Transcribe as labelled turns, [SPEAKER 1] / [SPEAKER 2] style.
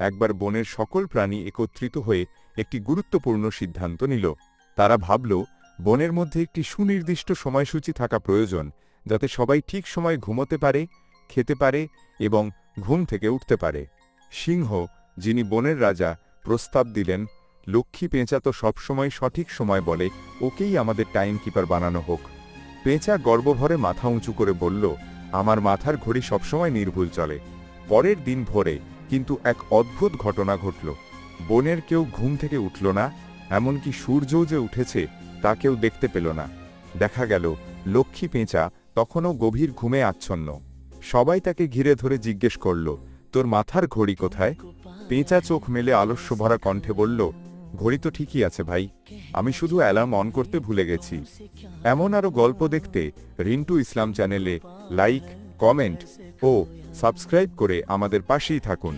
[SPEAKER 1] একবার বনের সকল প্রাণী একত্রিত হয়ে একটি গুরুত্বপূর্ণ সিদ্ধান্ত নিল। তারা ভাবল, বনের মধ্যে একটি সুনির্দিষ্ট সময়সূচি থাকা প্রয়োজন, যাতে সবাই ঠিক সময় ঘুমোতে পারে, খেতে পারে এবং ঘুম থেকে উঠতে পারে। সিংহ, যিনি বনের রাজা, প্রস্তাব দিলেন, লক্ষ্মী পেঁচা তো সবসময় সঠিক সময় বলে, ওকেই আমাদের টাইম কিপার বানানো হোক। পেঁচা গর্বভরে মাথা উঁচু করে বলল, আমার মাথার ঘড়ি সবসময় নির্ভুল চলে। পরের দিন ভোরে কিন্তু এক অদ্ভুত ঘটনা ঘটল। বনের কেউ ঘুম থেকে উঠল না, এমনকি সূর্যও যে উঠেছে তা কেউ দেখতে পেল না। দেখা গেল, লক্ষ্মী পেঁচা তখনও গভীর ঘুমে আচ্ছন্ন। সবাই তাকে ঘিরে ধরে জিজ্ঞেস করল, তোর মাথার ঘড়ি কোথায়? পেঁচা চোখ মেলে আলস্য ভরা কণ্ঠে বলল, ঘড়ি তো ঠিকই আছে ভাই। আমি শুধু অ্যালার্ম অন করতে ভুলে গেছি। এমন আরও গল্প দেখতে রিন্টু ইসলাম চ্যানেলে লাইক কমেন্ট ও সাবস্ক্রাইব করে আমাদের পাশেই থাকুন।